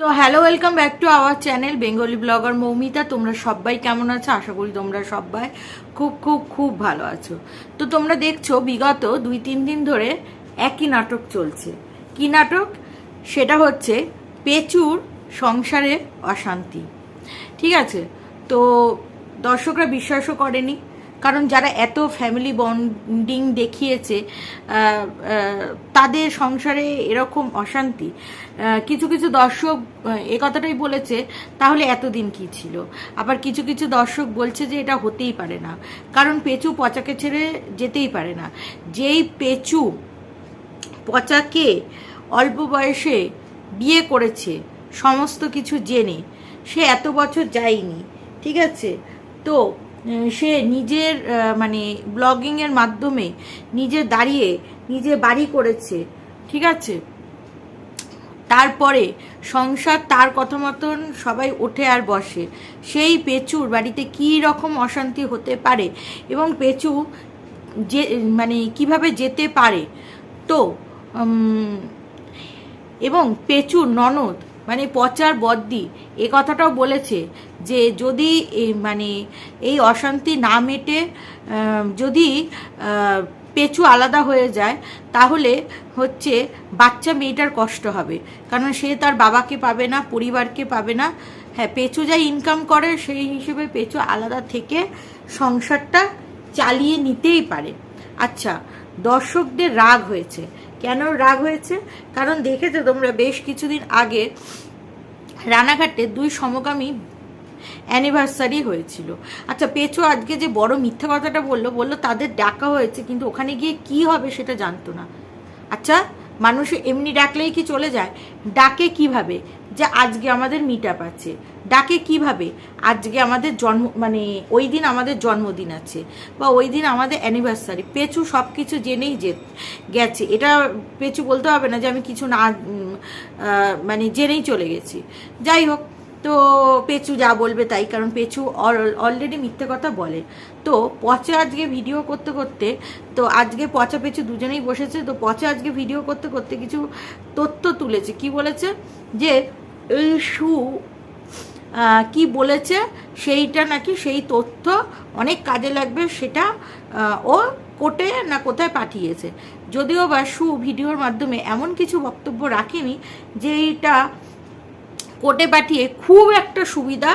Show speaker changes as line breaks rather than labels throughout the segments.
তো hello welcome back to our channel Bengali blogger Moumita তোমরা সবাই কেমন আছো? আশা করি তোমরা সবাই খুব খুব খুব ভালো আছো। তো তোমরা দেখছ, বিগত দুই, তিন দিন ধরে একই নাটক চলছে। কি নাটক? সেটা হচ্ছে পেচুর সংসারে অশান্তি। ঠিক আছে? তো দর্শকরা বিশ্বাসও করেনি। কারণ যারা এত ফ্যামিলি বন্ডিং দেখিয়েছে তাদের সংসারে এরকম অশান্তি। কিছু কিছু দর্শক এ কথাটাই বলেছে, তাহলে এতদিন কি ছিল? আবার কিছু কিছু দর্শক বলছে যে, এটা হতেই পারে না। কারণ পেঁচু পচাকে ছেড়ে যেতেই পারে না। যেই পেঁচু পচাকে অল্প বয়সে বিয়ে করেছে, সমস্ত কিছু জেনে, সে এত বছর যায়নি, ঠিক আছে? তো সে নিজের মানে ব্লগিংয়ের মাধ্যমে নিজে দাঁড়িয়ে, নিজে বাড়ি করেছে, ঠিক আছে? তারপরে সংসার তার কথা মতন সবাই ওঠে আর বসে। সেই পেচুর বাড়িতে কী রকম অশান্তি হতে পারে এবং পেচু যে মানে কীভাবে যেতে পারে? তো এবং পেচুর ননদ মানে পচার বদ্দি এ কথাটাও বলেছে যে যদি মানে এই অশান্তি না মেটে যদি পেঁচু আলাদা হয়ে যায়, তাহলে হচ্ছে বাচ্চা মেয়েটার কষ্ট হবে। কারণ সে তার বাবাকে পাবে না, পরিবারকে পাবে না। হ্যাঁ পেঁচু যা ইনকাম করে, সেই হিসেবে পেঁচু আলাদা থেকে সংসারটা চালিয়ে নিতেই পারে। আচ্ছা দর্শকদের রাগ হয়েছে। কেন রাগ হয়েছে? কারণ দেখেছ তোমরা বেশ কিছুদিন আগে রানাঘাটে দুই সমকামী অ্যানিভার্সারি হয়েছিল। আচ্ছা পেছো আজকে যে বড় মিথ্যা কথাটা বলল বলল তাদের ডাকা হয়েছে, কিন্তু ওখানে গিয়ে কি হবে সেটা জানতো না। আচ্ছা মানুষ এমনি ডাকলেই কি চলে যায়? ডাকে কীভাবে? যে আজকে আমাদের মিট আপ আছে। ডাকে কীভাবে? আজকে আমাদের জন্ম মানে ওই দিন আমাদের জন্মদিন আছে বা ওই দিন আমাদের অ্যানিভার্সারি পেঁচু সব কিছু জেনেই যে গেছে। এটা পেঁচু বলতে হবে না যে আমি কিছু না মানে জেনেই চলে গেছি। যাই হোক তো পেঁচু যা বলবে তাই, কারণ পেঁচু অলরেডি মিথ্যে কথা বলে। তো পচা আজকে ভিডিও করতে করতে, তো আজকে পচা পেঁচু দুজনেই বসেছে, তো পচা আজকে ভিডিও করতে করতে কিছু তথ্য তুলেছে। কি বলেছে? যে এই শু কি বলেছে? সেইটা নাকি সেই তথ্য অনেক কাজে লাগবে, সেটা ও কোর্টে না কোথায় পাঠিয়েছে। যদিও বা সু ভিডিওর মাধ্যমে এমন কিছু বক্তব্য রাখেনি যে এইটা কোর্টে পাঠিয়ে খুব একটা সুবিধা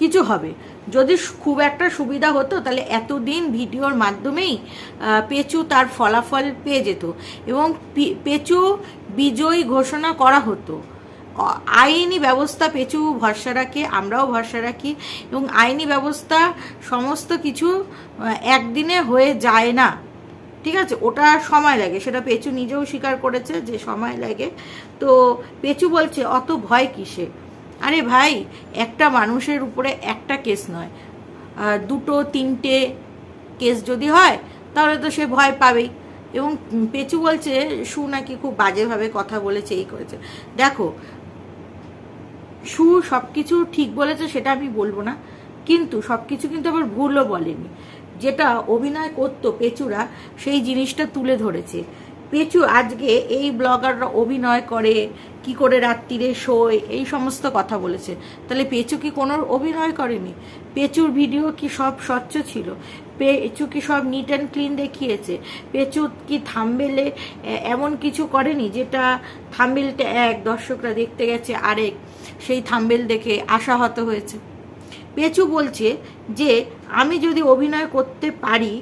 কিছু হবে। যদি খুব একটা সুবিধা হতো, তাহলে এতদিন ভিডিওর মাধ্যমেই পেঁচু তার ফলাফল পেয়ে যেত এবং পেচু বিজয়ী ঘোষণা করা হতো। আইনি ব্যবস্থা পেঁচু ভরসা রাখে, আমরাও ভরসা রাখি এবং আইনি ব্যবস্থা সমস্ত কিছু একদিনে হয়ে যায় না। ঠিক আছে? ওটা সময় লাগে। সেটা পেঁচু নিজেও স্বীকার করেছে যে সময় লাগে। তো পেঁচু বলছে, অত ভয় কিসে? আরে ভাই, একটা মানুষের উপরে একটা কেস নয়। দুটো, তিনটে কেস যদি হয়, তাহলে তো সে ভয় পাবেই। এবং পেঁচু বলছে, সু নাকি খুব বাজেভাবে কথা বলেছে, এই করেছে। দেখো, সু সব কিছু ঠিক বলেছে, সেটা আমি বলব না। কিন্তু সব কিছু কিন্তু আবার ভুলও বলেনি। যেটা অভিনয় করতো পেচুরা, সেই জিনিসটা তুলে ধরেছে। পেচু আজকে এই ব্লগাররা অভিনয় করে, কি করে রাত্রিরে শোয়, এই সমস্ত কথা বলেছে। তাহলে পেচু কি কোনো অভিনয় করেনি? পেচুর ভিডিও কি সব স্বচ্ছ ছিল? পেচু কি সব নিট অ্যান্ড ক্লিন দেখিয়েছে? পেচু কি থাম্বেলে এমন কিছু করেনি যেটা থাম্বেলটা এক, দর্শকরা দেখতে গেছে আরেক, সেই থাম্বেল দেখে আশাহত হয়েছে? পেচু বলছে যে, আমি যদি অভিনয় করতে পারি,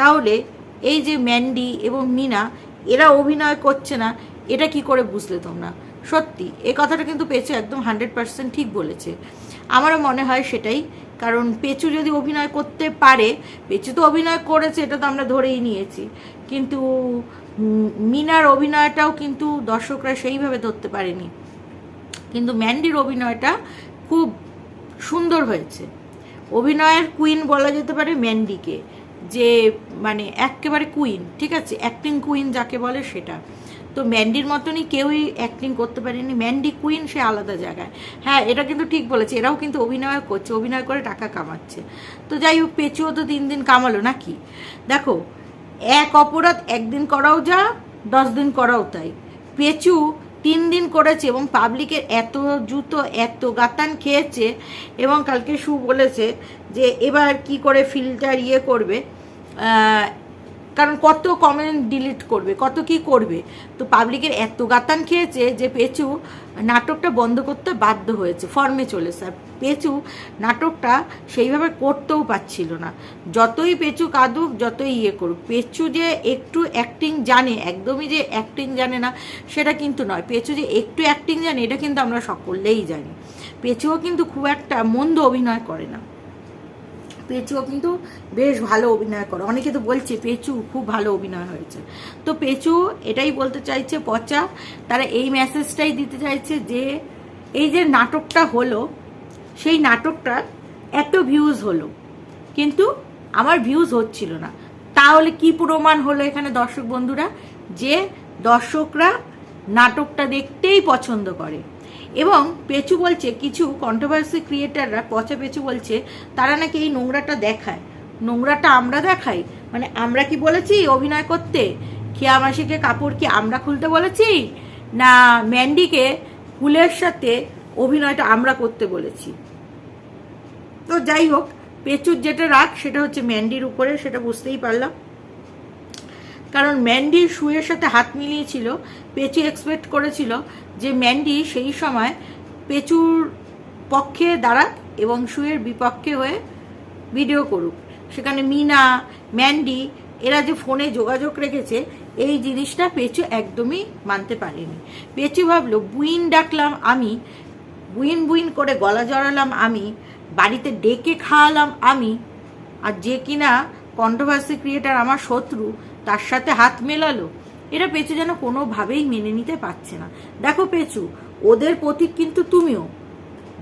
তাহলে এই যে ম্যান্ডি এবং মিনা, এরা অভিনয় করছে না, এটা কি করে বুঝলে তোমরা? সত্যি, এ কথাটা কিন্তু পেচু একদম হান্ড্রেড পার্সেন্ট ঠিক বলেছে। আমারও মনে হয় সেটাই, কারণ পেচু যদি অভিনয় করতে পারে, পেচু তো অভিনয় করেছে, এটা তো আমরা ধরেই নিয়েছি। কিন্তু মিনার অভিনয়টাও কিন্তু দর্শকরা সেইভাবে ধরতে পারেনি। কিন্তু ম্যান্ডির অভিনয়টা খুব সুন্দর হয়েছে। অভিনয়ের কুইন বলা যেতে পারে ম্যান্ডিকে যে মানে একেবারে কুইন ঠিক আছে? অ্যাক্টিং কুইন যাকে বলে সেটা। তো ম্যান্ডির মতনই কেউই অ্যাক্টিং করতে পারেনি। ম্যান্ডি কুইন সে আলাদা জায়গায়। হ্যাঁ এটা কিন্তু ঠিক বলেছে। এরাও কিন্তু অভিনয় করছে, অভিনয় করে টাকা কামাচ্ছে। তো যাই হোক, পেঁচুও তো দিন দিন কামালো নাকি? দেখো, এক অপরাধ একদিন করাও যা, দশ দিন করাও তাই। পেঁচু তিন দিন করেছে এবং পাবলিকের এত জুতো, এত গাতান খেয়েছে এবং কালকে সু বলেছে যে এবার কি করে ফিল্টার ইয়ে করবে কারণ কত কমেন্ট ডিলিট করবে, কত কি করবে? তো পাবলিকের এত গাতান খেয়েছে যে পেঁচু নাটকটা বন্ধ করতে বাধ্য হয়েছে ফর্মে চলে স্যার পেঁচু নাটকটা সেইভাবে করতেও পারছিল না। যতই পেঁচু কাঁদুক, যতই ইয়ে করুক, পেঁচু যে একটু অ্যাক্টিং জানে, একদমই যে অ্যাক্টিং জানে না, সেটা কিন্তু নয়। পেঁচু যে একটু অ্যাক্টিং জানে, এটা কিন্তু আমরা সকলেই জানি। পেঁচুও কিন্তু খুব একটা মন্দ অভিনয় করে না। পেঁচুও কিন্তু বেশ ভালো অভিনয় করে। অনেকে তো বলছে পেঁচু খুব ভালো অভিনয় হয়েছে। তো পেঁচু এটাই বলতে চাইছে পচা, তারা এই মেসেজটাই দিতে চাইছে যে এই যে নাটকটা হলো, সেই নাটকটার এত ভিউজ হলো, কিন্তু আমার ভিউজ হচ্ছিল না। তাহলে কি প্রমাণ হলো এখানে দর্শক বন্ধুরা? যে দর্শকরা নাটকটা দেখতেই পছন্দ করে। এবং পেচু বলছে, কিছু কন্ট্রোভার্সি ক্রিয়েটাররা পচা পেচু বলছে, তারা নাকি এই নোংরাটা দেখায়। নোংরাটা আমরা দেখাই? মানে আমরা কি বলেছি? অভিনয় করতে? খেয়া মাসিকে কাপড় কি আমরা খুলতে বলেছি? না, ম্যান্ডিকে ফুলের সাথে অভিনয়টা আমরা করতে বলেছি। তো যাই হোক, পেচুর যেটা রাগ, সেটা হচ্ছে ম্যান্ডির উপরে, সেটা বুঝতেই পারলাম। কারণ ম্যান্ডি শুয়ের সাথে হাত মিলিয়েছিল, পেচু এক্সপেক্ট করেছিল যে ম্যান্ডি সেই সময় পেচুর পক্ষে দাঁড়াক এবং শুয়ের বিপক্ষে হয়ে ভিডিও করুক। সেখানে মিনা, ম্যান্ডি এরা যে ফোনে যোগাযোগ রেখেছে, এই জিনিসটা পেচু একদমই মানতে পারেনি। পেচু ভাবলো, বুইন ডাকলাম আমি, বুইন বুইন করে গলা জড়ালাম আমি, বাড়িতে ডেকে খাওয়ালাম আমি, আর যে কিনা কন্ট্রোভার্সি ক্রিয়েটার আমার শত্রু তার সাথে হাত মেলালো। এরা পেঁচু যেন কোনোভাবেই মেনে নিতে পারছে না। দেখো পেঁচু, ওদের প্রতীক কিন্তু তুমিও।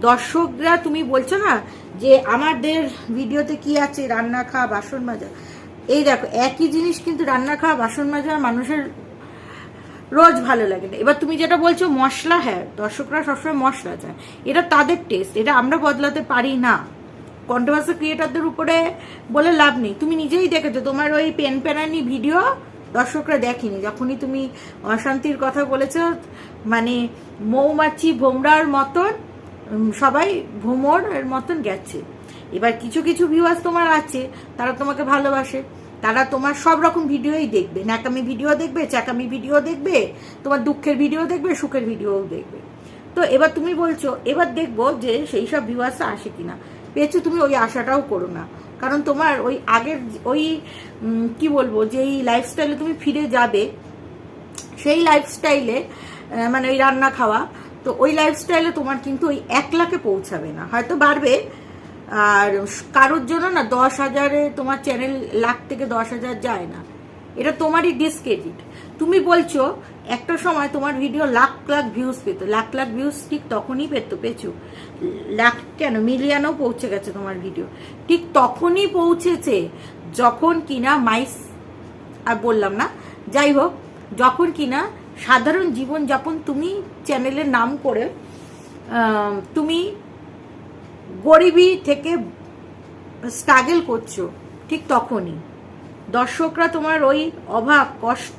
দর্শকরা, তুমি বলছো না যে আমাদের ভিডিওতে কি আছে? রান্না খাওয়া, বাসন মাজা। এই দেখো, একই জিনিস কিন্তু রান্না খাওয়া, বাসন মাজা মানুষের রোজ ভালো লাগে না। এবার তুমি যেটা বলছো, মশলা হ্যাঁ দর্শকরা সবসময় মশলা চায়। এটা তাদের টেস্ট এটা আমরা বদলাতে পারি না। কন্ট্রোভার্সি ক্রিয়েটারদের উপরে বলে লাভ নেই। তুমি নিজেই দেখেছ, তোমার ওই পেন পেনানি ভিডিও দর্শকরা দেখেনি। যখনই তুমি অশান্তির কথা বলেছ মানে মৌমাছি ভোমরার মতন সবাই ভোমর এর মতন গেছে। এবার কিছু কিছু ভিউয়ার্স তোমার আছে, তারা তোমাকে ভালোবাসে। তারা তোমার সব রকম ভিডিওই দেখবে। ন্যাকামি ভিডিও দেখবে, চ্যাকামি ভিডিও দেখবে, তোমার দুঃখের ভিডিও দেখবে, সুখের ভিডিওও দেখবে। তো এবার তুমি বলছো, এবার দেখব যে সেই সব ভিউয়ার্সরা আসে কিনা। পেয়েছ তুমি ওই আশাটাও করো না। কারণ তোমার ওই আগের ওই কি বলব যে এই লাইফস্টাইলে তুমি ফিরে যাবে, সেই লাইফস্টাইলে মানে ওই রান্না খাওয়া, তো ওই লাইফস্টাইলে তোমার কিন্তু ওই এক লাখে পৌঁছাবে না। হয়তো বাড়বে, আর কারোর জন্য না দশ হাজারে তোমার চ্যানেল লাখ থেকে দশ হাজার যায় না। এটা তোমারই ডিসক্রেডিট তুমি বলছো একটা সময় তোমার ভিডিও লাখ লাখ ভিউজ পেত, লাখ লাখ ভিউজ ঠিক তখনই পেত পেছু লাখ কেন? মিলিয়নও পৌঁছে গেছে তোমার ভিডিও ঠিক তখনই পৌঁছেছে যখন কিনা মাইস আর বললাম না, যাই হোক, যখন কিনা সাধারণ জীবনযাপন তুমি চ্যানেলের নাম করে তুমি গরিবী থেকে স্ট্রাগল করছ, ঠিক তখনই। দর্শকরা তোমার ওই অভাব, কষ্ট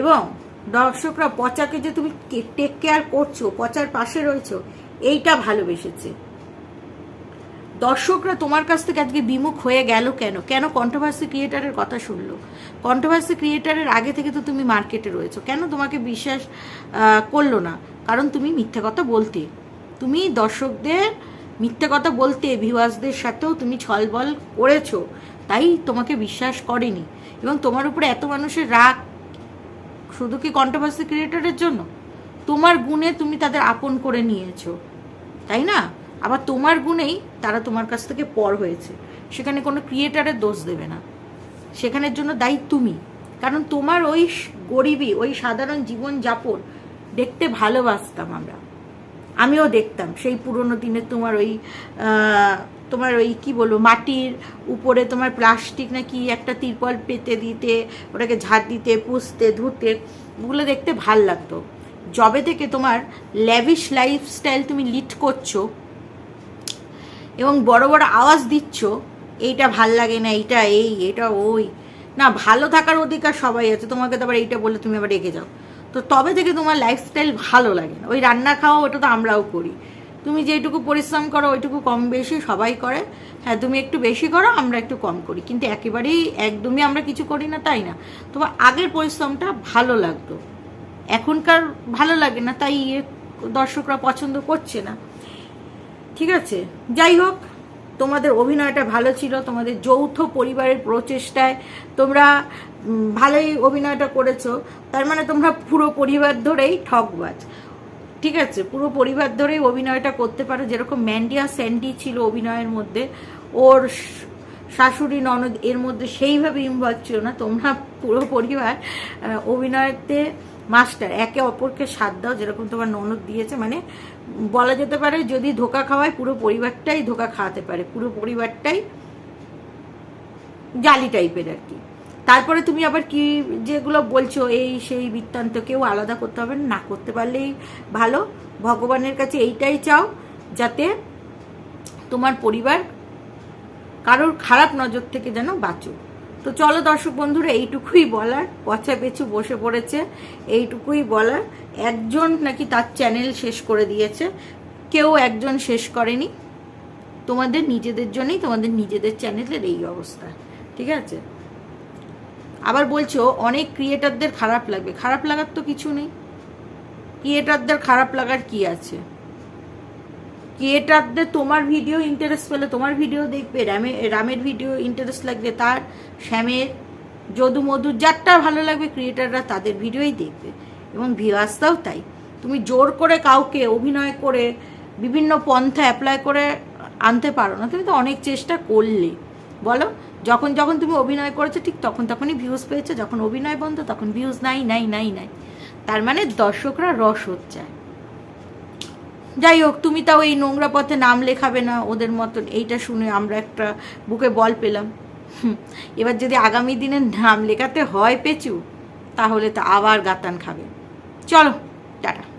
এবং দর্শকরা পচাকে যে তুমি টেক কেয়ার করছ, পচার পাশে রয়েছো, এইটা ভালোবেসেছে। দর্শকরা তোমার কাছ থেকে আজকে বিমুখ হয়ে গেল কেন? কেন কন্ট্রোভার্সি ক্রিয়েটারের কথা শুনলো? কন্ট্রোভার্সি ক্রিয়েটারের আগে থেকে তো তুমি মার্কেটে রয়েছো। কেন তোমাকে বিশ্বাস করল না? কারণ তুমি মিথ্যা কথা বলতে। তুমি দর্শকদের মিথ্যে কথা বলতে ভিউয়ার্সদের সাথেও তুমি ছলবল করেছ। তাই তোমাকে বিশ্বাস করেনি। এবং তোমার উপরে এত মানুষের রাগ শুধু কি কন্ট্রোভার্সি ক্রিয়েটারের জন্য? তোমার গুণে তুমি তাদের আপন করে নিয়েছো, তাই না? আবার তোমার গুণেই তারা তোমার কাছ থেকে পর হয়েছে। সেখানে কোনো ক্রিয়েটারের দোষ দেবে না। সেখানের জন্য দায়ী তুমি। কারণ তোমার ওই গরিবী, ওই সাধারণ জীবন যাপন দেখতে ভালোবাসতাম আমরা। আমিও দেখতাম সেই পুরোনো দিনের তোমার ওই তোমার ওই কি বলব, মাটির উপরে তোমার প্লাস্টিক নাকি একটা তিরপল পেতে দিতে, ওটাকে ঝাড় দিতে পুষতে ধুতে, ওগুলো দেখতে ভালো লাগতো। জবে থেকে তোমার ল্যাভিশ লাইফস্টাইল তুমি লিড করছ এবং বড় বড় আওয়াজ দিচ্ছ, এইটা ভালো লাগে না, এইটা এই, এটা ওই। না, ভালো থাকার অধিকার সবাই আছে, তোমাকে তো আবার এইটা বলে তুমি আবার রেগে যাও। তো তবে থেকে তোমার লাইফস্টাইল ভালো লাগে না। ওই রান্না খাওয়া, ওটা তো আমরাও করি। তুমি যেটুকু পরিশ্রম করো, ওইটুকু কম বেশি সবাই করে। হ্যাঁ তুমি একটু বেশি করো, আমরা একটু কম করি। কিন্তু একেবারেই একদমই আমরা কিছু করি না, তাই না? তোমার আগের পরিশ্রমটা ভালো লাগতো। এখনকার ভালো লাগে না, তাই এ দর্শকরা পছন্দ করছে না। ঠিক আছে? যাই হোক, তোমাদের অভিনয়টা ভালো ছিল, তোমাদের যৌথ পরিবারের প্রচেষ্টায় তোমরা ভালোই অভিনয়টা করেছ। তার মানে তোমরা পুরো পরিবার ধরেই ঠকবাজ। ঠিক আছে, পুরো পরিবার ধরেই অভিনয়টা করতে পারো। যেরকম ম্যান্ডিয়া স্যান্ডি ছিল অভিনয়ের মধ্যে, ওর শাশুড়ি ননদ এর মধ্যে সেইভাবে ইনভলভ ছিল না। তোমরা পুরো পরিবার অভিনয়তে মাস্টার, একে অপরকে সাথ দাও, যেরকম তোমার ননদ দিয়েছে। মানে বলা যেতে পারে যদি ধোকা খাওয়ায়, পুরো পরিবারটাই ধোকা খাওয়াতে পারে। পুরো পরিবারটাই জালি টাইপের আর কি। তারপরে তুমি আবার কি যেগুলো বলছো এই সেই বৃত্তান্ত কেউ আলাদা করতে হবে না, করতে পারলেই ভালো। ভগবানের কাছে এইটাই চাও যাতে তোমার পরিবার কারোর খারাপ নজর থেকে যেন বাঁচো তো চলো দর্শক বন্ধুরা এইটুকুই বলার পচা পেছু বসে পড়েছে এইটুকুই বলার। একজন নাকি তার চ্যানেল শেষ করে দিয়েছে কেউ একজন শেষ করেনি। তোমাদের নিজেদের জন্যই তোমাদের নিজেদের চ্যানেলের এই অবস্থা ঠিক আছে? আবার বলছো, অনেক ক্রিয়েটারদের খারাপ লাগবে। খারাপ লাগার তো কিছু নেই। ক্রিয়েটারদের খারাপ লাগার কি আছে? ক্রিয়েটারদের তোমার ভিডিও ইন্টারেস্ট পেলে, তোমার ভিডিও দেখবে। রামে রামের ভিডিও ইন্টারেস্ট লাগবে, তার, শ্যামের, যদু মধুর, যারটা ভালো লাগবে ক্রিয়েটাররা তাদের ভিডিওই দেখবে। এবং ভিউয়ার্সটাও তাই। তুমি জোর করে কাউকে অভিনয় করে, বিভিন্ন পন্থা অ্যাপ্লাই করে আনতে পারো না। তুমি তো অনেক চেষ্টা করলে। বলো? যখন যখন তুমি অভিনয় করেছ, ঠিক তখন তখনই ভিউজ পেয়েছ। যখন অভিনয় বন্ধ, তখন ভিউজ নাই নাই নাই নাই। তার মানে দর্শকরা রস হচ্ছে। যাই হোক, তুমি তাও এই নোংরা পথে নাম লেখাবে না ওদের মতন। এইটা শুনে আমরা একটা বুকে বল পেলাম। এবার যদি আগামী দিনে নাম লেখাতে হয় পেঁচু, তাহলে তো আবার গাতান খাবে। চলো, টাটা।